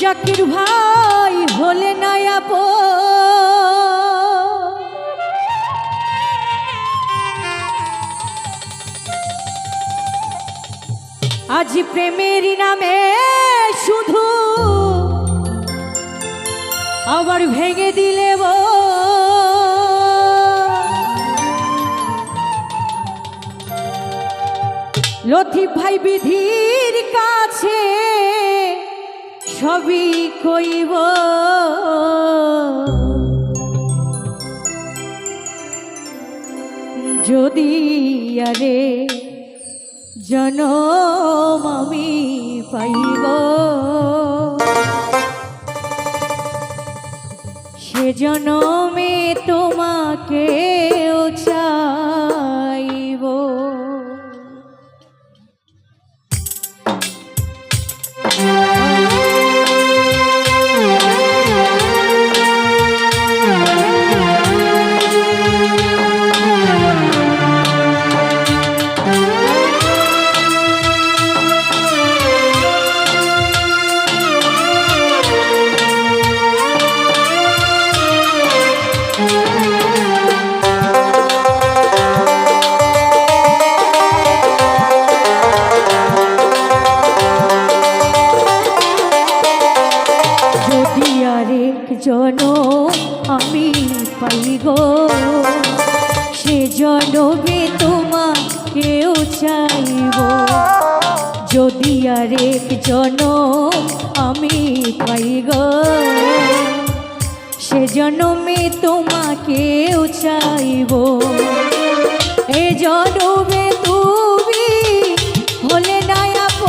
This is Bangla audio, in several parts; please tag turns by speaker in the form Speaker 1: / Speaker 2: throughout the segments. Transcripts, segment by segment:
Speaker 1: জাকির ভাই হলে নায়াপ আজ প্রেমের নামে শুধু আবার ভেঙে দিলে বো লথি ভাই বিধির কাছে সবই কইব। যদি আরে জনম আমি পাইব সে জনমে তোমাকেও যদি আরেক জন আমি পাই গো। সে জনমে তোমাকেও চাইব। এ জনমে তুমি নায়াপ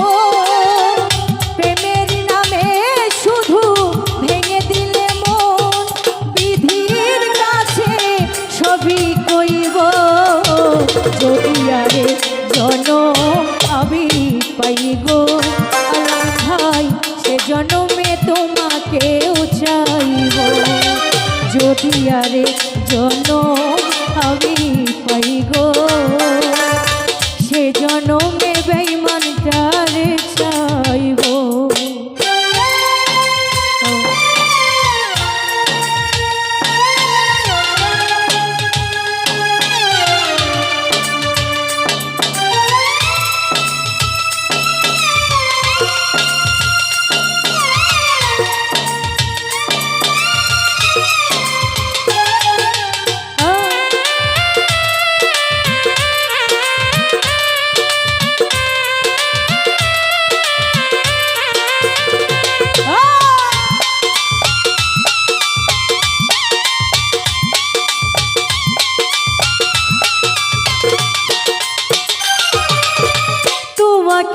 Speaker 1: প্রেমের নামে শুধু ভেঙে দিলে বিধির কইব। যদি আরে জন আমি পাইব আল্লাহ ভাই, সে জনমে তোমাকেও চাইব যদি আরে জন আমি পাই গো, সে জনমে বেইমানটারে চাইব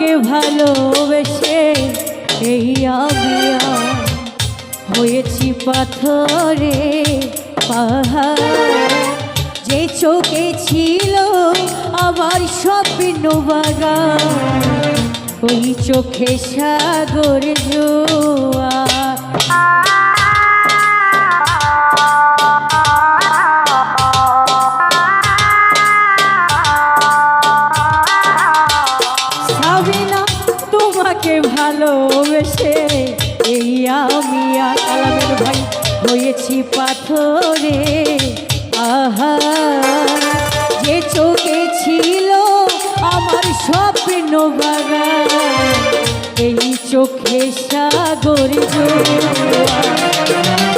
Speaker 1: তোমাকে ভালোবেসে এই আবিয়া হয়েছি পাথরে পাহাড়। যে চোখে ছিল আমার স্বপ্ন বাগান, ওই চোখে সাগর জোয়া স্বপ্ন বাগান এই চোখে সাগর জোয়ার।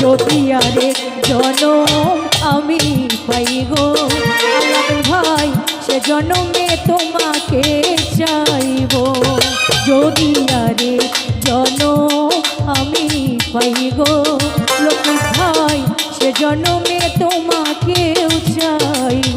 Speaker 1: যদি আরেক জনম আমি পাই গো। ভাই, সে জনমে তোমাকে চাইব। যদি আরে জনম আমি পাই গো। লক্ষ্মী ভাই, সে জনমে তোমাকেও চাইব।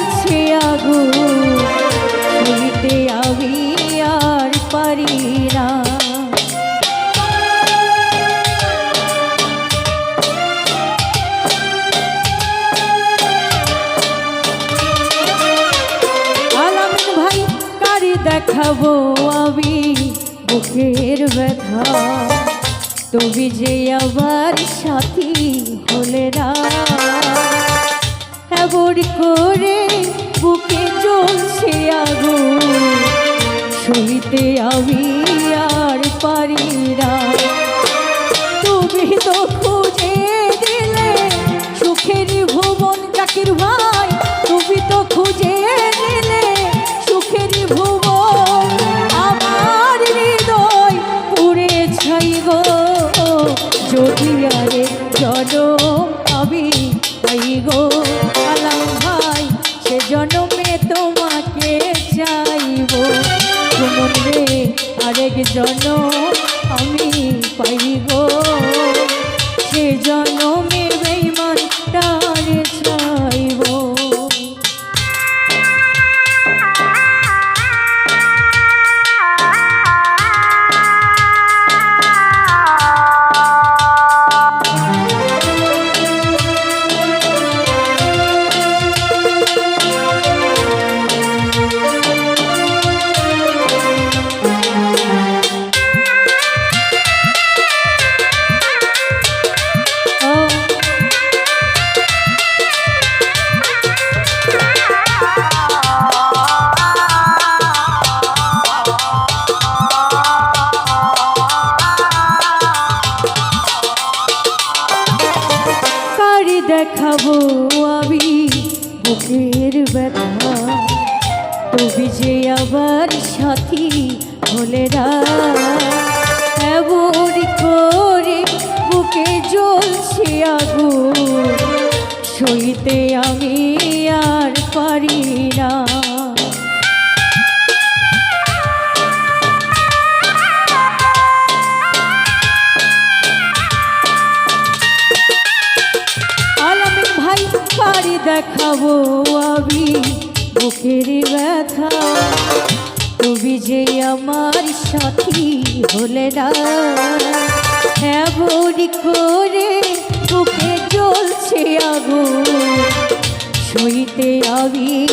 Speaker 1: দেখাবো আমি বুকের ব্যথা। তুমি যে আমার সাথী হলে না। এমন করে বুকে জ্বলছে আগুন। সইতে আমি আর পারি না। তুমি তো খুঁজে দিলে সুখের ভুবন জাকির ভাই, তুমি তো খুঁজে আরেক দেখাবো আমি বুকের ব্যথা। তুমি যে আবার সাথী হলে এমন করে বুকে জ্বলছে আগুন। সইতে আমি আর পারি না। দেখাবো আমি বুকের ব্যথা। তুমি যে আমার সাথী হলে না। এমন করে বুকে জ্বলছে আগুন। সইতে আমি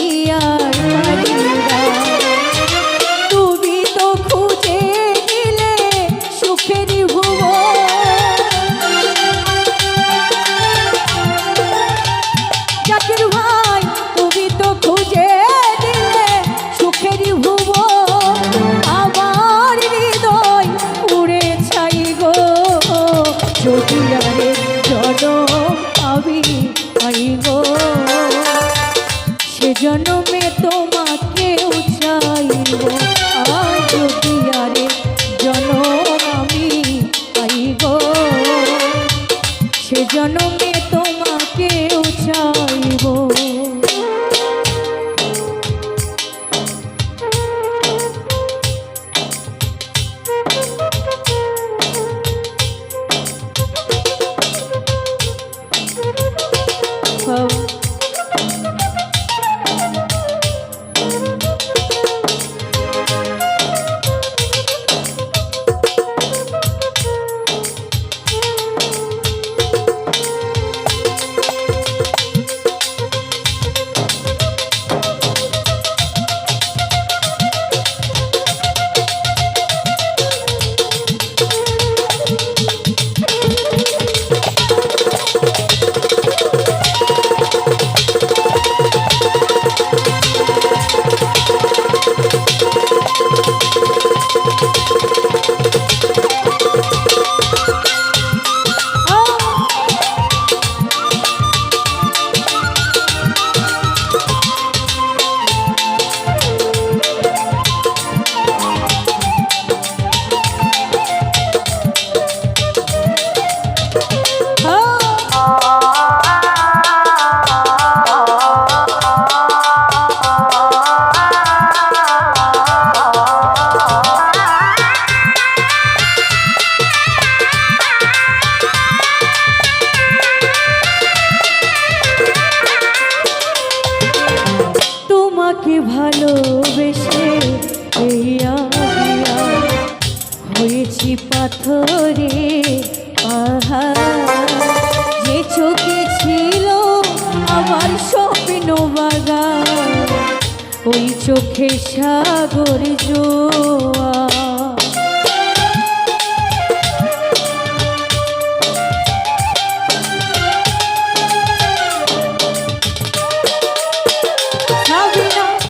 Speaker 1: চোখে সাগর জোয়ার।